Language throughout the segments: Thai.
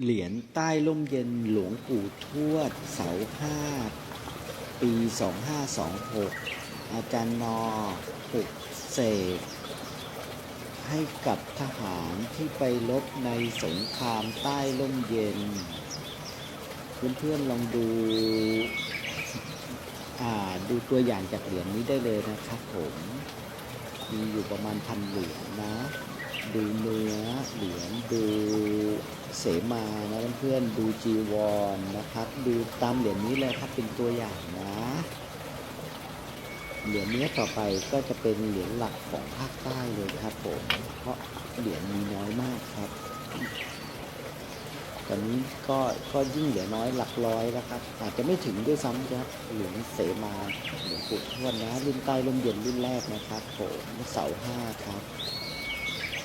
เหรียญใต้ร่มเย็นหลวงปู่ทวด เสาห้าปี 2526 อาจารย์นอปลุกเสกให้กับทหารที่ไปรบในสงครามใต้ร่มเย็น เพื่อนๆลองดูอ่าดูตัวอย่างจากเหรียญนี้ได้เลยนะครับผม มีอยู่ประมาณพันเหรียญนะ ดูเนื้อเหรียญดู เสมานะเพื่อนๆดูจีวรนนะครับ ดูตามเหรียญนี้เลยครับเป็นตัวอย่างนะ เหรียญนี้ต่อไปก็จะเป็นเหรียญหลักของภาคใต้เลยครับผมเพราะเหรียญมีน้อยมากครับ ตอนนี้ก็ก็ยิ่งเหลือน้อยหลักร้อยแล้วครับ อาจจะไม่ถึงด้วยซ้ำครับเหรียญเสมาเหลวงปู่ทวดนะรุ่นใต้ร่มเย็นรุ่นแรกนะครับผมเสาห้าครับ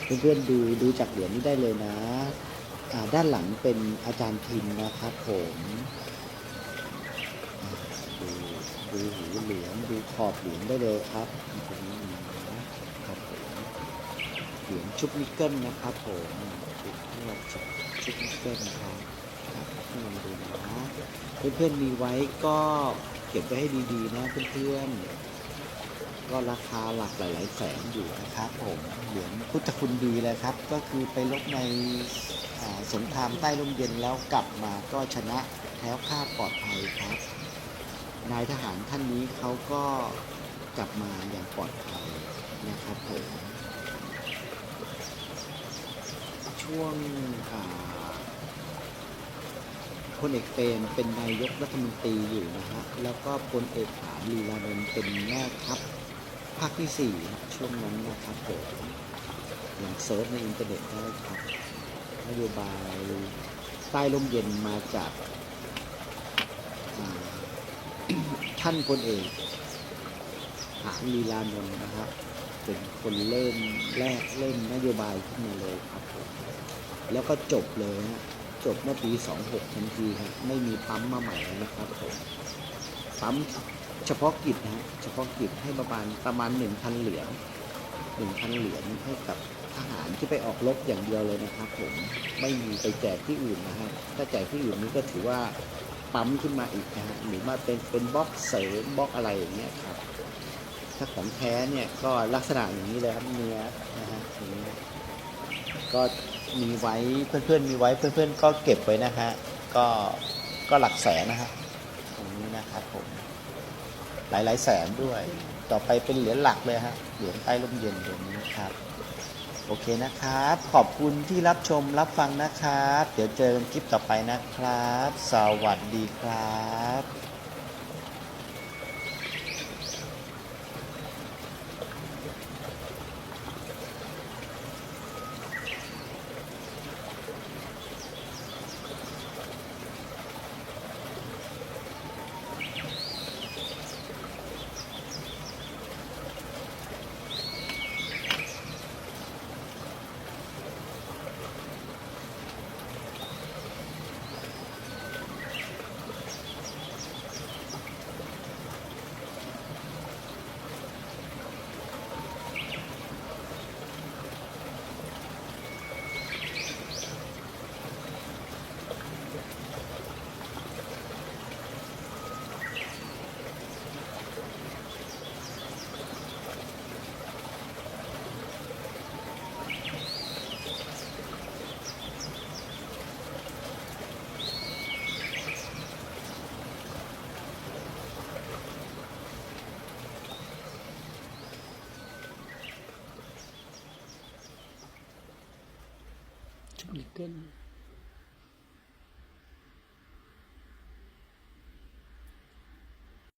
เพื่อนๆดูดูจากเหรียญนี้ได้เลยนะ ด้านหลังเป็นอาจารย์พิมพ์นะครับผมดูดูหูเหรียญดูขอบเหรียญได้เลยครับตรงนี้นะครับผมเหรียญชุบนิกเกิลนะครับผมชุบพวกชุบนิกเกิลครับครับให้ลองดูนะเพื่อนๆมีไว้ก็เก็บไว้ให้ดีๆนะเพื่อนๆ ก็ราคาหลักหลายๆแสนอยู่นะครับผมเหรียญพุทธคุณดีเลยครับ ก็คือไปลบในสงครามใต้ร่มเย็นแล้วกลับมาก็ชนะแคล้วคลาดปลอดภัยครับ นายทหารท่านนี้เขาก็กลับมาอย่างปลอดภัยนะครับผมช่วงพลเอกเปรมเป็นนายกรัฐมนตรีอยู่นะฮะแล้วก็พลเอกถามลีลานนเป็นแม่ทัพ ภาคที่สี่ช่วงนั้นนะครับผมอย่างเซิร์ชในอินเทอร์เน็ตได้ครับนโยบายใต้ร่มเย็นมาจากท่านพลเอกหางลีลานนท์นะครับเป็นคนเริ่มแรกเริ่มนโยบายขึ้นมาเลยครับผมแล้วก็จบเลยฮะจบเมื่อปี 26 ทันทีครับไม่มีปั๊มมาใหม่นะครับผมปั๊ม เฉพาะกิจนะฮะเฉพาะกิจให้ประมาณประมาณหนึ่งพันเหรียญหนึ่งพันเหรียญให้กับทหารที่ไปออกรบอย่างเดียวเลยนะครับผมไม่มีไปแจกที่อื่นนะฮะถ้าแจกที่อื่นนี่ก็ถือว่าปั๊มขึ้นมาอีกนะฮะหรือว่าเป็นเป็นบล็อกเสริมบล็อกอะไรอย่างเงี้ยครับถ้าของแท้เนี่ยก็ลักษณะอย่างนี้เลยครับเนื้อนะฮะอย่างก็มีไว้เพื่อนๆมีไว้เพื่อนๆก็เก็บไว้นะฮะก็ก็หลักแสนนะฮะตรงนี้นะครับผม หลายหลายๆแสนด้วย ต่อไปเป็นเหรียญหลักเลยฮะเหรียญใต้ร่มเย็นตรงนี้ครับ โอเคนะครับ ขอบคุณที่รับชมรับฟังนะครับ เดี๋ยวเจอกันคลิปต่อไปนะครับ สวัสดีครับ ชุบนิกเกิล